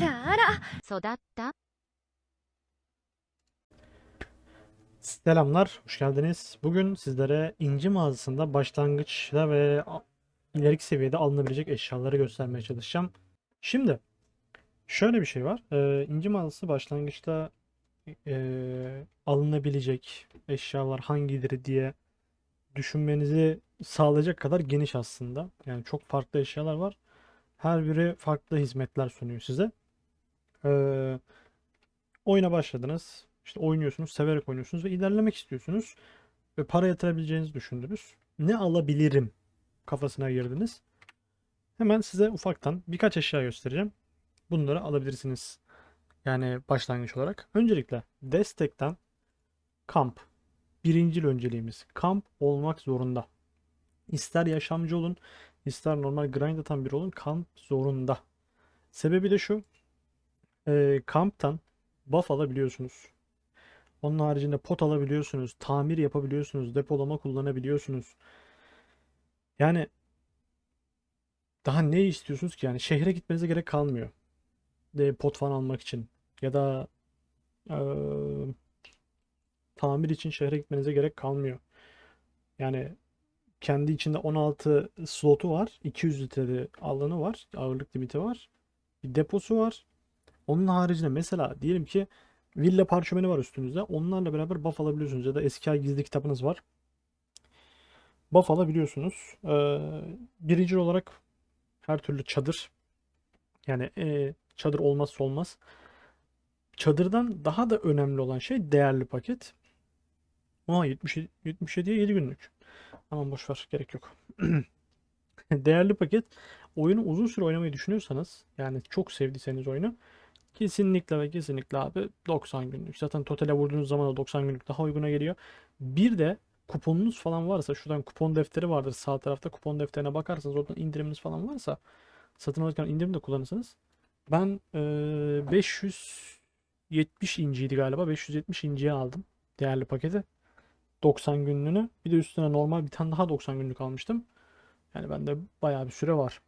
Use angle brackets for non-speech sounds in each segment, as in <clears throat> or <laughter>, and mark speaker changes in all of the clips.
Speaker 1: らあら
Speaker 2: 育った、
Speaker 3: Selamlar, hoş geldiniz. Bugün sizlere inci mağazasında başlangıçta ve a- ileriki seviyede alınabilecek eşyaları göstermeye çalışacağım. Şimdi şöyle bir şey var. Ee, inci mağazası başlangıçta e, alınabilecek eşyalar hangileri diye düşünmenizi sağlayacak kadar geniş aslında. Yani çok farklı eşyalar var. Her biri farklı hizmetler sunuyor size. Ee, oyuna başladınız. İşte oynuyorsunuz, severek oynuyorsunuz ve ilerlemek istiyorsunuz. Ve para yatırabileceğinizi düşündünüz. Ne alabilirim kafasına girdiniz. Hemen size ufaktan birkaç eşya göstereceğim. Bunları alabilirsiniz. Yani başlangıç olarak. Öncelikle destekten kamp. Birincil önceliğimiz. Kamp olmak zorunda. İster yaşamcı olun, ister normal grind atan biri olun, kamp zorunda. Sebebi de şu. E, kamptan buff alabiliyorsunuz. Onun haricinde pot alabiliyorsunuz, tamir yapabiliyorsunuz, depolama kullanabiliyorsunuz. Yani daha ne istiyorsunuz ki? Yani şehre gitmenize gerek kalmıyor. De pot falan almak için ya da eee, tamir için şehre gitmenize gerek kalmıyor. Yani kendi içinde 16 slotu var, 200 litre alanı var, ağırlık limiti var, bir deposu var. Onun haricinde mesela diyelim ki Villa parşömeni var üstünüzde. Onlarla beraber buff alabiliyorsunuz ya da eski ay gizli kitabınız var. Buff alabiliyorsunuz. Ee, birinci olarak her türlü çadır. Yani e, çadır olmazsa olmaz. Çadırdan daha da önemli olan şey değerli paket. Aa 77, 77'ye 7 günlük. Aman boş ver gerek yok. <clears throat> Değerli paket oyunu uzun süre oynamayı düşünüyorsanız yani çok sevdiyseniz oyunu Kesinlikle ve kesinlikle abi 90 günlük. Zaten totale vurduğunuz zaman da 90 günlük daha uyguna geliyor. Bir de kuponunuz falan varsa şuradan kupon defteri vardır sağ tarafta kupon defterine bakarsanız oradan indiriminiz falan varsa satın alırken indirim de kullanırsınız. Ben eee, 570 inciydi galiba 570 inciye aldım değerli paketi. 90 günlüğünü. Bir de üstüne normal bir tane daha 90 günlük almıştım. Yani bende bayağı bir süre var.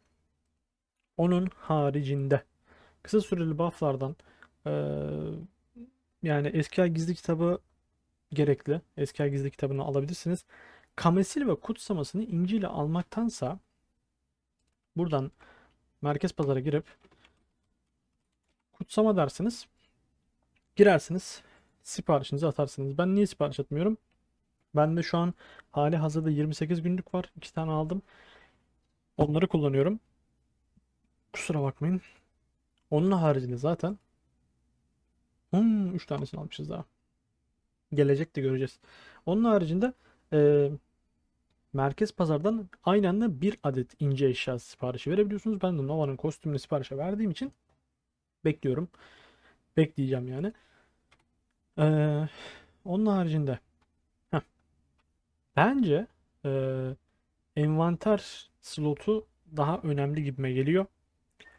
Speaker 3: Onun haricinde kısa süreli bufflardan eee, yani ay gizli kitabı gerekli. Ay gizli kitabını alabilirsiniz. Kamesil ve kutsamasını İnci ile almaktansa buradan merkez pazara girip kutsama dersiniz. Girersiniz. Siparişinizi atarsınız. Ben niye sipariş atmıyorum? Bende şu an hali hazırda 28 günlük var. 2 tane aldım. Onları kullanıyorum. Kusura bakmayın. Onun haricinde zaten hmm, 3 tanesini almışız daha. Gelecek de göreceğiz. Onun haricinde e, merkez pazardan aynı anda bir adet ince eşya siparişi verebiliyorsunuz. Ben de Nova'nın kostümünü siparişe verdiğim için bekliyorum. Bekleyeceğim yani. E, onun haricinde heh, bence e, envanter slotu daha önemli gibime geliyor.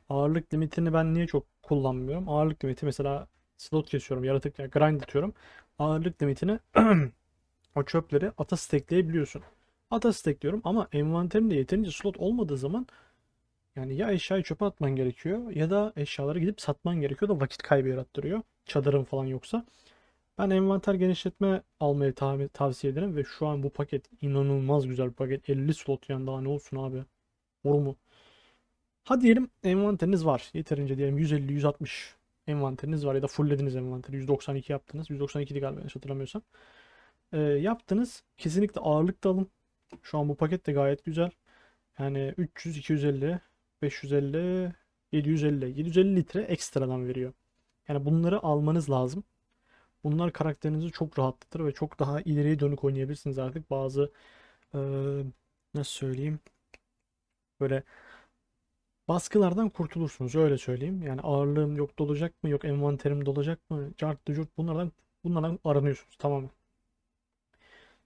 Speaker 3: Ağırlık limitini ben niye çok kullanmıyorum? Ağırlık limiti mesela slot kesiyorum, yaratık yani grind atıyorum. Ağırlık limitini <clears throat> o çöpleri ata stackleyebiliyorsun. Ata stackliyorum ama envanterimde yeterince slot olmadığı zaman yani ya eşyayı çöpe atman gerekiyor ya da eşyaları gidip satman gerekiyor da vakit kaybı yarattırıyor. Çadırın falan yoksa. Ben envanter genişletme almayı tav- tavsiye ederim ve şu an bu paket inanılmaz güzel bir paket. 50 slot yani daha ne olsun abi. Olur mu? Hadi diyelim envanteriniz var. Yeterince diyelim 150-160 envanteriniz var ya da fulllediniz envanteri. 192 yaptınız. 192 idi galiba yanlış hatırlamıyorsam. Ee, yaptınız. Kesinlikle ağırlık da alın. Şu an bu paket de gayet güzel. Yani 300, 250, 550, 750. 750 litre ekstradan veriyor. Yani bunları almanız lazım. Bunlar karakterinizi çok rahatlatır ve çok daha ileriye dönük oynayabilirsiniz artık. Bazı eee, nasıl söyleyeyim böyle baskılardan kurtulursunuz öyle söyleyeyim. Yani ağırlığım yok dolacak mı yok envanterim dolacak mı cart curt bunlardan bunlardan aranıyorsunuz tamamen.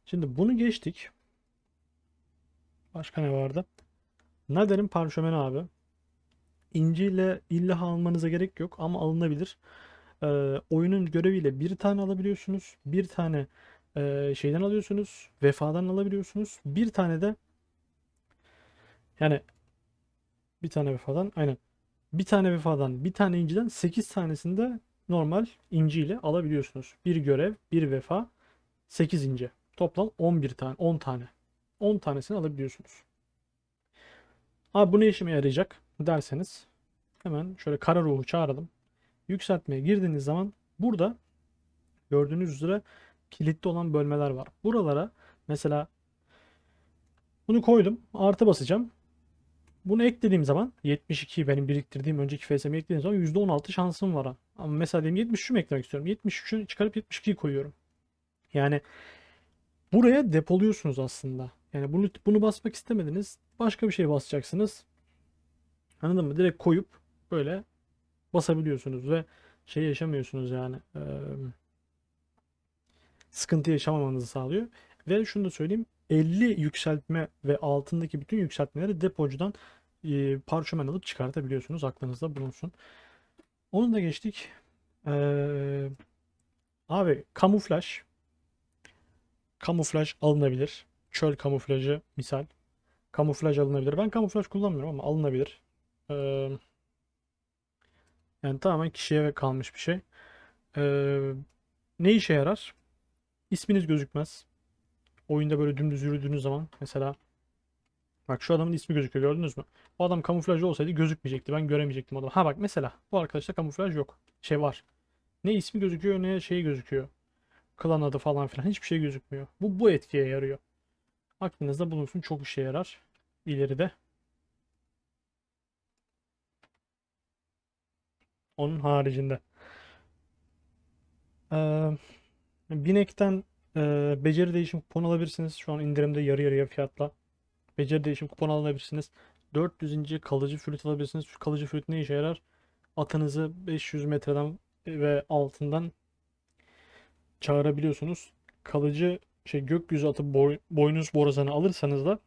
Speaker 3: Şimdi bunu geçtik. Başka ne vardı? Nader'in parşömeni abi. İnci ile illa almanıza gerek yok ama alınabilir. Ee, oyunun göreviyle bir tane alabiliyorsunuz. Bir tane e, şeyden alıyorsunuz. Vefadan alabiliyorsunuz. Bir tane de yani bir tane vefadan aynen. bir tane vefadan bir tane inciden 8 tanesinde normal inci ile alabiliyorsunuz. Bir görev, bir vefa, 8 inci. Toplam 11 tane, 10 tane. 10 tanesini alabiliyorsunuz. Abi bu ne işime yarayacak derseniz hemen şöyle kara ruhu çağıralım. Yükseltmeye girdiğiniz zaman burada gördüğünüz üzere kilitli olan bölmeler var. Buralara mesela bunu koydum. Artı basacağım. Bunu eklediğim zaman 72 benim biriktirdiğim önceki FSM'i eklediğim zaman %16 şansım var. Ama mesela diyelim 73'ü mü eklemek istiyorum. 73'ü çıkarıp 72'yi koyuyorum. Yani buraya depoluyorsunuz aslında. Yani bunu bunu basmak istemediniz. Başka bir şey basacaksınız. Anladın mı? Direkt koyup böyle basabiliyorsunuz ve şey yaşamıyorsunuz yani. Eee, sıkıntı yaşamamanızı sağlıyor. Ve şunu da söyleyeyim. 50 yükseltme ve altındaki bütün yükseltmeleri depocudan e, parşömen alıp çıkartabiliyorsunuz. Aklınızda bulunsun. Onu da geçtik. Eee, abi kamuflaj. Kamuflaj alınabilir. Çöl kamuflajı misal. Kamuflaj alınabilir. Ben kamuflaj kullanmıyorum ama alınabilir. Eee, yani tamamen kişiye kalmış bir şey. Eee, ne işe yarar? İsminiz gözükmez. Oyunda böyle dümdüz yürüdüğünüz zaman mesela bak şu adamın ismi gözüküyor gördünüz mü? Bu adam kamuflajlı olsaydı gözükmeyecekti. Ben göremeyecektim adamı. Ha bak mesela bu arkadaşta kamuflaj yok. Şey var. Ne ismi gözüküyor ne şey gözüküyor. Klan adı falan filan hiçbir şey gözükmüyor. Bu bu etkiye yarıyor. Aklınızda bulunsun çok işe yarar ileride. Onun haricinde. Ee, Binek'ten e, beceri değişim kuponu alabilirsiniz. Şu an indirimde yarı yarıya fiyatla. Beceri değişim kuponu alabilirsiniz. 400 inci kalıcı flüt alabilirsiniz. Şu kalıcı flüt ne işe yarar? Atınızı 500 metreden ve altından çağırabiliyorsunuz. Kalıcı şey gökyüzü atı boy, boynuz borazanı alırsanız da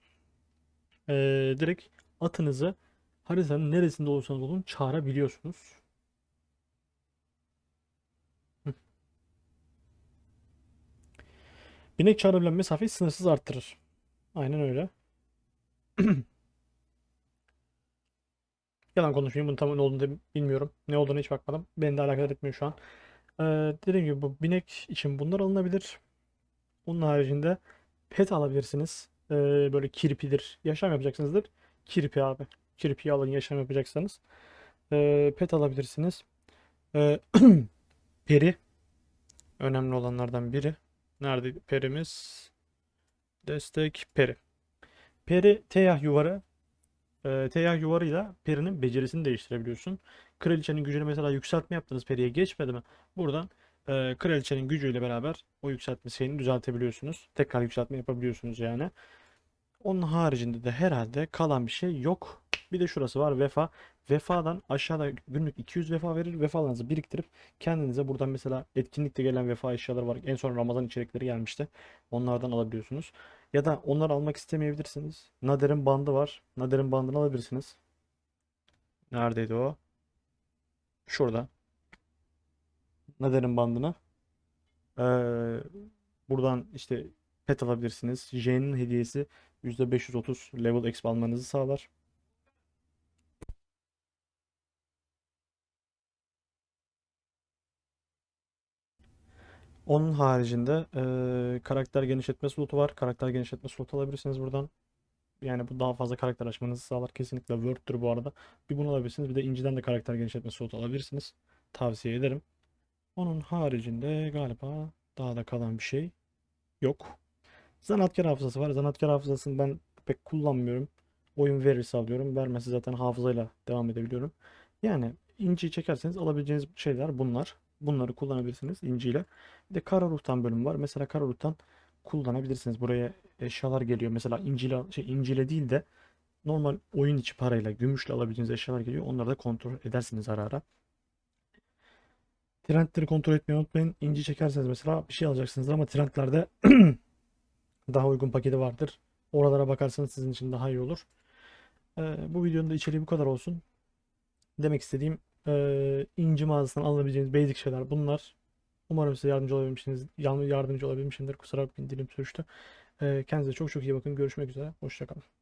Speaker 3: e, direkt atınızı haritanın neresinde olursanız olun çağırabiliyorsunuz. Binek çağırabilen mesafeyi sınırsız arttırır. Aynen öyle. <clears throat> Yalan konuşmayayım. Bunun tam ne olduğunu bilmiyorum. Ne olduğunu hiç bakmadım. Beni de alakadar etmiyor şu an. Ee, dediğim gibi bu binek için bunlar alınabilir. Onun haricinde pet alabilirsiniz. Ee, böyle kirpidir. Yaşam yapacaksınızdır. Kirpi abi. Kirpiyi alın yaşam yapacaksanız. Ee, pet alabilirsiniz. Ee, <clears throat> peri. Önemli olanlardan biri. Nerede perimiz? Destek peri. Peri teyah yuvarı. E, teyah yuvarıyla perinin becerisini değiştirebiliyorsun. Kraliçenin gücünü mesela yükseltme yaptınız periye geçmedi mi? Buradan e, kraliçenin gücüyle beraber o yükseltme şeyini düzeltebiliyorsunuz. Tekrar yükseltme yapabiliyorsunuz yani. Onun haricinde de herhalde kalan bir şey yok. Bir de şurası var vefa. Vefadan aşağıda günlük 200 vefa verir. Vefalarınızı biriktirip kendinize buradan mesela etkinlikte gelen vefa eşyaları var. En son Ramazan içerikleri gelmişti. Onlardan alabiliyorsunuz. Ya da onları almak istemeyebilirsiniz. Nader'in bandı var. Nader'in bandını alabilirsiniz. Neredeydi o? Şurada. Nader'in bandını. Ee, buradan işte pet alabilirsiniz. J'nin hediyesi %530 level exp almanızı sağlar. Onun haricinde eee, karakter genişletme slotu var. Karakter genişletme slotu alabilirsiniz buradan. Yani bu daha fazla karakter açmanızı sağlar. Kesinlikle Word'tür bu arada. Bir bunu alabilirsiniz. Bir de inciden de karakter genişletme slotu alabilirsiniz. Tavsiye ederim. Onun haricinde galiba daha da kalan bir şey yok. Zanaatkar hafızası var. Zanaatkar hafızasını ben pek kullanmıyorum. Oyun verirse alıyorum. Vermezse zaten hafızayla devam edebiliyorum. Yani inciyi çekerseniz alabileceğiniz şeyler bunlar. Bunları kullanabilirsiniz inciyle. Bir de kara ruhtan bölüm var. Mesela kara ruhtan kullanabilirsiniz. Buraya eşyalar geliyor. Mesela inciyle, şey, inciyle değil de normal oyun içi parayla, gümüşle alabileceğiniz eşyalar geliyor. Onları da kontrol edersiniz ara ara. Trendleri kontrol etmeyi unutmayın. İnci çekerseniz mesela bir şey alacaksınız ama trendlerde <clears throat> daha uygun paketi vardır. Oralara bakarsanız sizin için daha iyi olur. Ee, bu videonun da içeriği bu kadar olsun. Demek istediğim e, inci mağazasından alabileceğiniz basic şeyler bunlar. Umarım size yardımcı olabilmişsiniz, yardımcı olabilmişimdir. Kusura bakmayın dilim sürçtü. Ee, kendinize çok çok iyi bakın. Görüşmek üzere. Hoşçakalın.